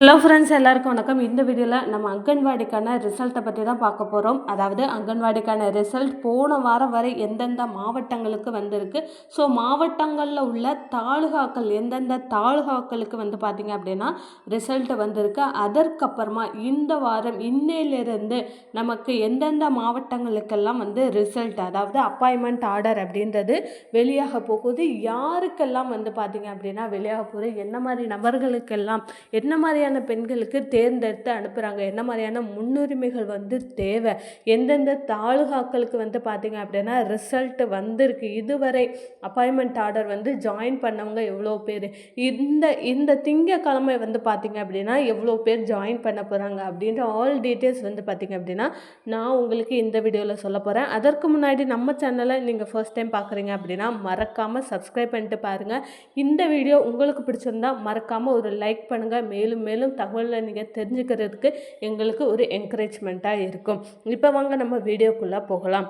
Hello friends எல்லாருக்கும் வணக்கம். இந்த வீடியோவில் நம்ம அங்கன்வாடிக்கான ரிசல்ட்டை பற்றி தான் பார்க்க போகிறோம் அதாவது அங்கன்வாடிக்கான ரிசல்ட் போன வாரம் வரை எந்தெந்த மாவட்டங்களுக்கு வந்திருக்கு. ஸோ மாவட்டங்களில் உள்ள தாலுகாக்கள் எந்தெந்த தாலுகாக்களுக்கு வந்து பார்த்திங்க அப்படின்னா ரிசல்ட் வந்திருக்கு. அதற்கப்புறமா இந்த வாரம் இன்னையிலிருந்து நமக்கு எந்தெந்த மாவட்டங்களுக்கெல்லாம் வந்து ரிசல்ட் அதாவது அப்பாயின்மெண்ட் ஆர்டர் அப்படின்றது வெளியாக போகுது. யாருக்கெல்லாம் வந்து பார்த்திங்க அப்படின்னா வெளியாக போகுது? என்ன மாதிரி நபர்களுக்கெல்லாம் என்ன மாதிரி மாதிரியான பெண்களுக்கு தேர்ந்தெடுத்து அனுப்புகிறாங்க என்ன மாதிரியான முன்னுரிமைகள் வந்து தேவை? எந்தெந்த தாலுகாக்களுக்கு வந்து பார்த்திங்க அப்படின்னா ரிசல்ட் வந்திருக்கு. இதுவரை அப்பாயின்மெண்ட் ஆர்டர் வந்து ஜாயின் பண்ணவங்க எவ்வளோ பேர்? இந்த இந்த திங்கக்கிழமை வந்து பார்த்திங்க அப்படின்னா எவ்வளோ பேர் ஜாயின் பண்ண போகிறாங்க அப்படின்ற ஆல் டீட்டெயில்ஸ் வந்து பார்த்திங்க அப்படின்னா நான் உங்களுக்கு இந்த வீடியோவில் சொல்ல போகிறேன் அதற்கு முன்னாடி நம்ம சேனலை நீங்கள் ஃபர்ஸ்ட் டைம் பார்க்குறீங்க அப்படின்னா மறக்காமல் சப்ஸ்கிரைப் பண்ணிட்டு பாருங்கள் இந்த வீடியோ உங்களுக்கு பிடிச்சிருந்தா மறக்காமல் ஒரு லைக் பண்ணுங்கள் மேலும் மேலும் தகவலை நீங்கள் தெரிஞ்சுக்கிறதுக்கு எங்களுக்கு ஒரு என்கரேஜ்மெண்ட்டாக இருக்கும். இப்போ வாங்க நம்ம வீடியோக்குள்ளே போகலாம்.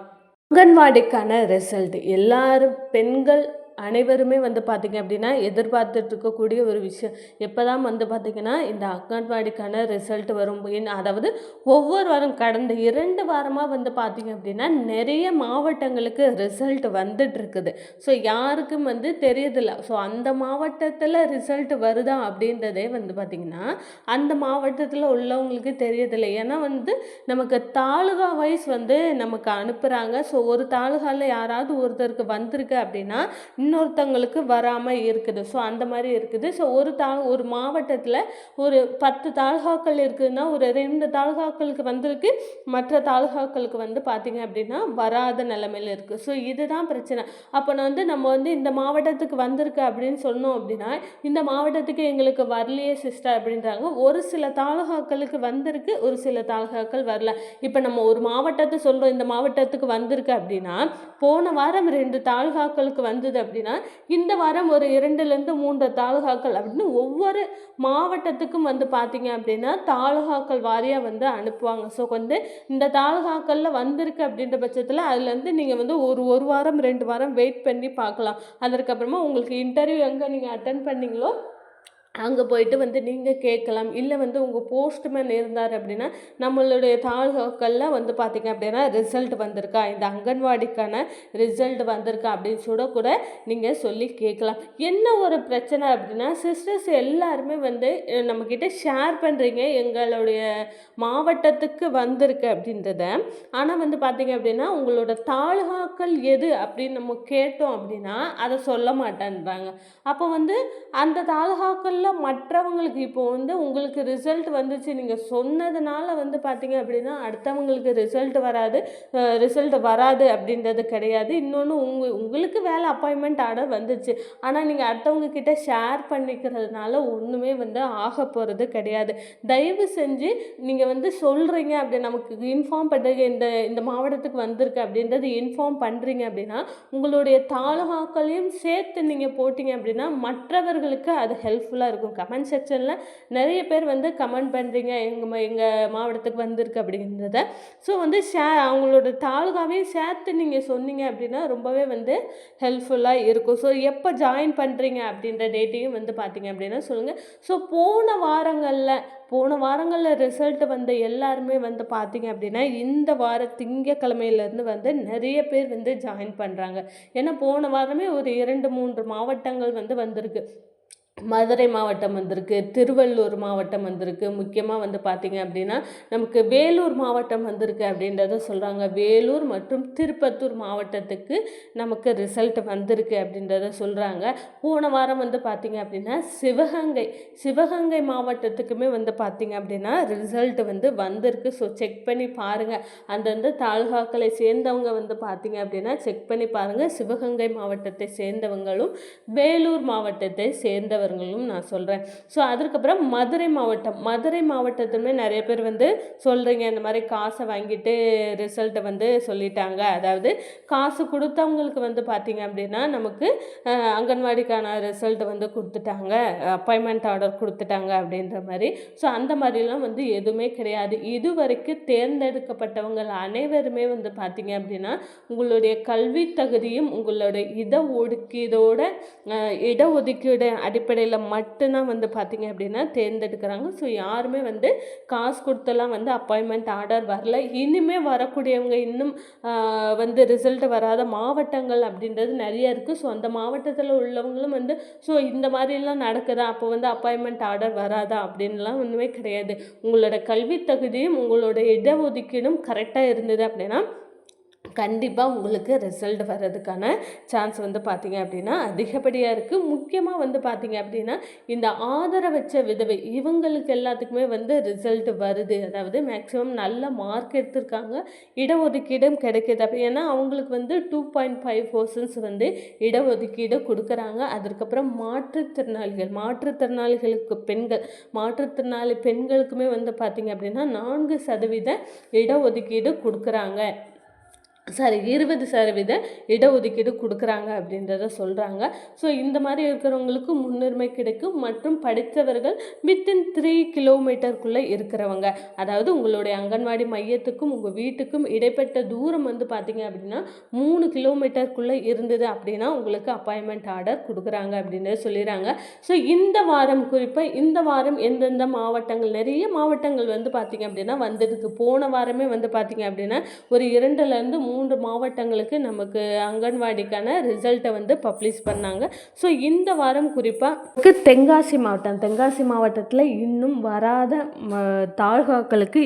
அங்கன்வாடிக்கான ரிசல்ட் எல்லாரும் பெண்கள் அனைவருமே வந்து பார்த்திங்க அப்படின்னா எதிர்பார்த்துட்டு இருக்கக்கூடிய ஒரு விஷயம். எப்போ தான் வந்து பார்த்திங்கன்னா இந்த அங்கன்வாடிக்கான ரிசல்ட் வரும். அதாவது ஒவ்வொரு வாரம் கடந்த இரண்டு வாரமாக வந்து பார்த்திங்க அப்படின்னா நிறைய மாவட்டங்களுக்கு ரிசல்ட் வந்துட்டுருக்குது. ஸோ யாருக்கும் வந்து தெரியதில்ல. ஸோ அந்த மாவட்டத்தில் ரிசல்ட் வருதா அப்படின்றதே வந்து பார்த்திங்கன்னா அந்த மாவட்டத்தில் உள்ளவங்களுக்கு தெரியதில்லை. ஏன்னா வந்து நமக்கு தாலுகா வைஸ் வந்து நமக்கு அனுப்புகிறாங்க ஸோ ஒரு தாலுகாவில் யாராவது ஒருத்தருக்கு வந்திருக்கு அப்படின்னா இன்னொருத்தவங்களுக்கு வராமல் இருக்குது. ஸோ அந்த மாதிரி இருக்குது. ஸோ ஒரு தா ஒரு மாவட்டத்தில் ஒரு பத்து தாலுகாக்கள் இருக்குதுன்னா ஒரு ரெண்டு தாலுகாக்களுக்கு வந்திருக்கு. மற்ற தாலுகாக்களுக்கு வந்து பார்த்திங்க அப்படின்னா வராத நிலமையில இருக்குது ஸோ இதுதான் பிரச்சனை. அப்போ நான் வந்து நம்ம வந்து இந்த மாவட்டத்துக்கு வந்திருக்கு அப்படின்னு சொன்னோம் அப்படின்னா இந்த மாவட்டத்துக்கு எங்களுக்கு வரலையே சிஸ்டர் அப்படின்றாங்க. ஒரு சில தாலுகாக்களுக்கு வந்திருக்கு ஒரு சில தாலுகாக்கள் வரல. இப்போ நம்ம ஒரு மாவட்டத்தை சொல்கிறோம் இந்த மாவட்டத்துக்கு வந்திருக்கு அப்படின்னா போன வாரம் ரெண்டு தாலுகாக்களுக்கு வந்தது அப்படின்னா இந்த வாரம் ஒரு இரண்டுலேருந்து மூன்று தாலுகாக்கள் அப்படின்னு ஒவ்வொரு மாவட்டத்துக்கும் வந்து பார்த்தீங்க அப்படின்னா தாலுகாக்கள் வாரியாக வந்து அனுப்புவாங்க. ஸோ வந்து இந்த தாலுகாக்களில் வந்திருக்கு அப்படின்ற பட்சத்தில் அதுலேருந்து நீங்கள் வந்து ஒரு ஒரு வாரம் ரெண்டு வாரம் வெயிட் பண்ணி பார்க்கலாம். அதற்கப்புறமா உங்களுக்கு இன்டர்வியூ எங்கே நீங்கள் அட்டன் பண்ணீங்களோ அங்கே போயிட்டு வந்து நீங்கள் கேட்கலாம். இல்லை வந்து உங்கள் போஸ்ட்மேன் இருந்தார் அப்படின்னா நம்மளுடைய தாலுகாக்களில் வந்து பார்த்திங்க அப்படின்னா ரிசல்ட் வந்திருக்கா? இந்த அங்கன்வாடிக்கான ரிசல்ட் வந்திருக்கா அப்படின்னு சொல்ல கூட நீங்கள் சொல்லி கேட்கலாம். என்ன ஒரு பிரச்சனை அப்படின்னா சிஸ்டர்ஸ் எல்லாருமே வந்து நம்மக்கிட்ட ஷேர் பண்ணுறீங்க எங்களுடைய மாவட்டத்துக்கு வந்திருக்கு அப்படின்றத. ஆனால் வந்து பார்த்திங்க அப்படின்னா உங்களோட தாலுகாக்கள் எது அப்படின்னு நம்ம கேட்டோம் அப்படின்னா அதை சொல்ல மாட்டேன்றாங்க. அப்போ வந்து அந்த தாலுகாக்களில் மற்றவங்களுக்கு இப்போ வந்து உங்களுக்கு ரிசல்ட் வந்துச்சு நீங்கள் சொன்னதுனால வந்து பார்த்தீங்க அப்படின்னா அடுத்தவங்களுக்கு ரிசல்ட் வராது ரிசல்ட் வராது அப்படின்றது கிடையாது. இன்னொன்று உங்க உங்களுக்கு வேலை அப்பாயின்மெண்ட் ஆர்டர் வந்துச்சு. ஆனால் நீங்கள் அடுத்தவங்க கிட்ட ஷேர் பண்ணிக்கிறதுனால ஒன்றுமே வந்து ஆக போகிறது கிடையாது. தயவு செஞ்சு நீங்கள் வந்து சொல்கிறீங்க அப்படி நமக்கு இன்ஃபார்ம் பண்ணுறீங்க இந்த இந்த மாவட்டத்துக்கு வந்திருக்கு அப்படின்றது இன்ஃபார்ம் பண்ணுறீங்க அப்படின்னா உங்களுடைய தாலுகாக்களையும் சேர்த்து நீங்கள் போட்டிங்க அப்படின்னா மற்றவர்களுக்கு அது ஹெல்ப்ஃபுல்லாக இருக்கும். இருக்கும். கமெண்ட் செக்ஷனில் நிறைய பேர் வந்து கமெண்ட் பண்ணுறீங்க எங்கள் எங்கள் மாவட்டத்துக்கு வந்திருக்கு அப்படின்றத ஸோ வந்து ஷே அவங்களோட தாலுகாவையும் சேர்த்து நீங்கள் சொன்னீங்க அப்படின்னா ரொம்பவே வந்து ஹெல்ப்ஃபுல்லாக இருக்கும். ஸோ எப்போ ஜாயின் பண்ணுறீங்க அப்படின்ற டேட்டையும் வந்து பார்த்தீங்க அப்படின்னா சொல்லுங்கள் ஸோ போன வாரங்களில் போன வாரங்களில் ரிசல்ட் வந்த எல்லாருமே வந்து பார்த்தீங்க அப்படின்னா இந்த வார திங்கக்கிழமையிலேருந்து வந்து நிறைய பேர் வந்து ஜாயின் பண்ணுறாங்க ஏன்னா போன வாரமே ஒரு இரண்டு மூன்று மாவட்டங்கள் வந்து வந்திருக்கு. மதுரை மாவட்டம் வந்திருக்கு திருவள்ளூர் மாவட்டம் வந்திருக்கு. முக்கியமாக வந்து பார்த்திங்க அப்படின்னா நமக்கு வேலூர் மாவட்டம் வந்திருக்கு அப்படின்றத சொல்கிறாங்க வேலூர் மற்றும் திருப்பத்தூர் மாவட்டத்துக்கு நமக்கு ரிசல்ட் வந்திருக்கு அப்படின்றத சொல்கிறாங்க போன வாரம் வந்து பார்த்திங்க அப்படின்னா சிவகங்கை சிவகங்கை மாவட்டத்துக்குமே வந்து பார்த்திங்க அப்படின்னா ரிசல்ட் வந்து வந்திருக்கு. ஸோ செக் பண்ணி பாருங்கள் அந்தந்த தாலுகாக்களை சேர்ந்தவங்க வந்து பார்த்திங்க அப்படின்னா செக் பண்ணி பாருங்கள் சிவகங்கை மாவட்டத்தை சேர்ந்தவங்களும் வேலூர் மாவட்டத்தை சேர்ந்தவர்களும் நான் சொல்கிறேன் ஸோ அதுக்கப்புறம் மதுரை மாவட்டம். மதுரை மாவட்டத்துமே நிறைய பேர் வந்து சொல்கிறீங்க இந்த மாதிரி காசை வாங்கிட்டு ரிசல்ட்டை வந்து சொல்லிட்டாங்க. அதாவது காசு கொடுத்தவங்களுக்கு வந்து பார்த்திங்க அப்படின்னா நமக்கு அங்கன்வாடிக்கான ரிசல்ட் வந்து கொடுத்துட்டாங்க. அப்பாயின்மெண்ட் ஆர்டர் கொடுத்துட்டாங்க அப்படின்ற மாதிரி. ஸோ அந்த மாதிரிலாம் வந்து எதுவுமே கிடையாது. இது வரைக்கும் அனைவருமே வந்து பார்த்திங்க அப்படின்னா உங்களுடைய கல்வி தகுதியும் உங்களுடைய இட ஒதுக்கீடோட இட ஒதுக்கீடு அடிப்படை அடிப்படையில் மட்டும்தான் வந்து பார்த்திங்க அப்படின்னா தேர்ந்தெடுக்கிறாங்க. ஸோ யாருமே வந்து காசு கொடுத்தெல்லாம் வந்து அப்பாயின்மெண்ட் ஆர்டர் வரல. இனிமேல் வரக்கூடியவங்க இன்னும் வந்து ரிசல்ட் வராத மாவட்டங்கள் அப்படின்றது நிறைய இருக்குது ஸோ அந்த மாவட்டத்தில் உள்ளவங்களும் வந்து ஸோ இந்த மாதிரிலாம் நடக்குதா? அப்போ வந்து அப்பாயின்மெண்ட் ஆர்டர் வராதா? அப்படின்லாம் ஒன்றுமே கிடையாது. உங்களோட கல்வி தகுதியும் உங்களோட இடஒதுக்கீடும் கரெக்டாக இருந்தது அப்படின்னா கண்டிப்பாக உங்களுக்கு ரிசல்ட் வர்றதுக்கான சான்ஸ் வந்து பார்த்தீங்க அப்படின்னா அதிகப்படியாக இருக்குது முக்கியமாக வந்து பார்த்தீங்க அப்படின்னா இந்த ஆதரவச்ச விதவை இவங்களுக்கு எல்லாத்துக்குமே வந்து ரிசல்ட் வருது. அதாவது மேக்ஸிமம் நல்ல மார்க் எடுத்திருக்காங்க. இடஒதுக்கீடும் கிடைக்கிது. அப்போ ஏன்னா அவங்களுக்கு வந்து டூ பாயிண்ட் ஃபைவ் பர்சன்ஸ் வந்து இடஒதுக்கீடு கொடுக்குறாங்க. அதற்கப்புறம் மாற்றுத்திறனாளிகள் மாற்றுத்திறனாளிகளுக்கு பெண்கள் மாற்றுத்திறனாளி பெண்களுக்குமே வந்து பார்த்தீங்க அப்படின்னா நான்கு சதவீத இடஒதுக்கீடு கொடுக்குறாங்க. சாரி இருபது சதவீத இடஒதுக்கீடு கொடுக்குறாங்க அப்படின்றத சொல்கிறாங்க ஸோ இந்த மாதிரி இருக்கிறவங்களுக்கு முன்னுரிமை கிடைக்கும் மற்றும் படித்தவர்கள் வித்தின் த்ரீ கிலோமீட்டருக்குள்ளே இருக்கிறவங்க. அதாவது உங்களுடைய அங்கன்வாடி மையத்துக்கும் உங்கள் வீட்டுக்கும் இடைப்பட்ட தூரம் வந்து பார்த்தீங்க அப்படின்னா மூணு கிலோமீட்டருக்குள்ளே இருந்தது அப்படின்னா உங்களுக்கு அப்பாயின்மெண்ட் ஆர்டர் கொடுக்குறாங்க அப்படின்றத சொல்லிடுறாங்க ஸோ இந்த வாரம் குறிப்பாக இந்த வாரம் எந்தெந்த மாவட்டங்கள் நிறைய மாவட்டங்கள் வந்து பார்த்தீங்க அப்படின்னா வந்ததுக்கு போன வாரமே வந்து பார்த்தீங்க அப்படின்னா ஒரு இரண்டுலேருந்து மூன்று மாவட்டங்களுக்கு நமக்கு அங்கன்வாடிக்கான ரிசல்ட்டை வந்து பப்ளிஷ் பண்ணாங்க. ஸோ இந்த வாரம் குறிப்பாக தென்காசி மாவட்டம் தென்காசி மாவட்டத்தில் இன்னும் வராத ம,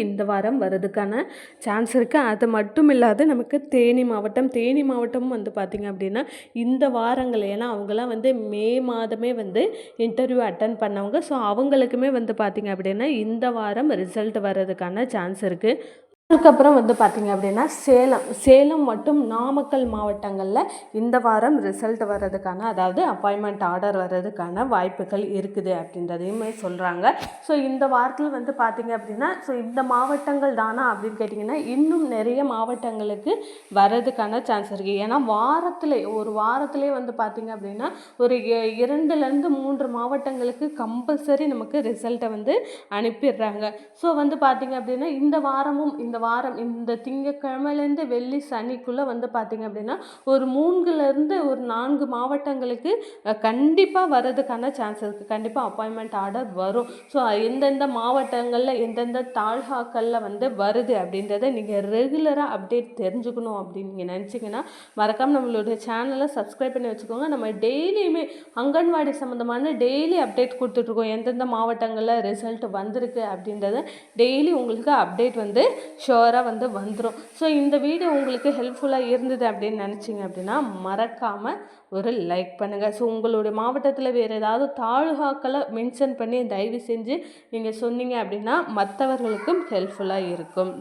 இந்த வாரம் வர்றதுக்கான சான்ஸ் இருக்குது அது மட்டும் இல்லாத நமக்கு தேனி மாவட்டம் தேனி மாவட்டமும் வந்து பார்த்திங்க அப்படின்னா இந்த வாரங்கள் ஏன்னா அவங்கெல்லாம் வந்து மே மாதமே வந்து இன்டர்வியூ அட்டன் பண்ணவங்க. ஸோ அவங்களுக்குமே வந்து பார்த்திங்க அப்படின்னா இந்த வாரம் ரிசல்ட் வர்றதுக்கான சான்ஸ் இருக்குது அதுக்கப்புறம் வந்து பார்த்திங்க அப்படின்னா சேலம். சேலம் மற்றும் நாமக்கல் மாவட்டங்களில் இந்த வாரம் ரிசல்ட் வர்றதுக்கான அதாவது அப்பாயின்மெண்ட் ஆர்டர் வர்றதுக்கான வாய்ப்புகள் இருக்குது அப்படின்றதையுமே சொல்கிறாங்க ஸோ இந்த வாரத்தில் வந்து பார்த்திங்க அப்படின்னா ஸோ இந்த மாவட்டங்கள் தானா அப்படின்னு கேட்டிங்கன்னா இன்னும் நிறைய மாவட்டங்களுக்கு வர்றதுக்கான சான்ஸ் இருக்குது ஏன்னா வாரத்தில் ஒரு வாரத்திலே வந்து பார்த்திங்க அப்படின்னா ஒரு இரண்டுலேருந்து மூன்று மாவட்டங்களுக்கு கம்பல்சரி நமக்கு ரிசல்ட்டை வந்து அனுப்பிடுறாங்க. ஸோ வந்து பார்த்திங்க அப்படின்னா இந்த வாரமும் இந்த வாரம் இந்த திங்கக்கிழமையிலேருந்து வெள்ளி சனிக்குள்ளே வந்து பார்த்திங்க அப்படின்னா ஒரு மூணுலேருந்து ஒரு நான்கு மாவட்டங்களுக்கு கண்டிப்பாக வர்றதுக்கான சான்ஸ் இருக்குது கண்டிப்பாக அப்பாயின்மெண்ட் ஆர்டர் வரும். ஸோ எந்தெந்த மாவட்டங்களில் எந்தெந்த தாழ்காக்களில் வந்து வருது அப்படின்றத நீங்கள் ரெகுலராக அப்டேட் தெரிஞ்சுக்கணும் அப்படின்னு நீங்கள் நினச்சிங்கன்னா மறக்காமல் நம்மளுடைய சேனலை சப்ஸ்கிரைப் பண்ணி வச்சுக்கோங்க. நம்ம டெய்லியுமே அங்கன்வாடி சம்மந்தமான டெய்லி அப்டேட் கொடுத்துட்ருக்கோம். எந்தெந்த மாவட்டங்களில் ரிசல்ட் வந்திருக்கு அப்படின்றத டெய்லி உங்களுக்கு அப்டேட் வந்து ஷுவராக வந்து வந்துடும் ஸோ இந்த வீடியோ உங்களுக்கு ஹெல்ப்ஃபுல்லாக இருந்தது அப்படின்னு நினச்சிங்க அப்படின்னா மறக்காமல் ஒரு லைக் பண்ணுங்கள் ஸோ உங்களுடைய மாவட்டத்தில் வேறு ஏதாவது தாலுகாக்களை மென்ஷன் பண்ணி தயவு செஞ்சு நீங்கள் சொன்னீங்க அப்படின்னா மற்றவர்களுக்கும் ஹெல்ப்ஃபுல்லாக இருக்கும்.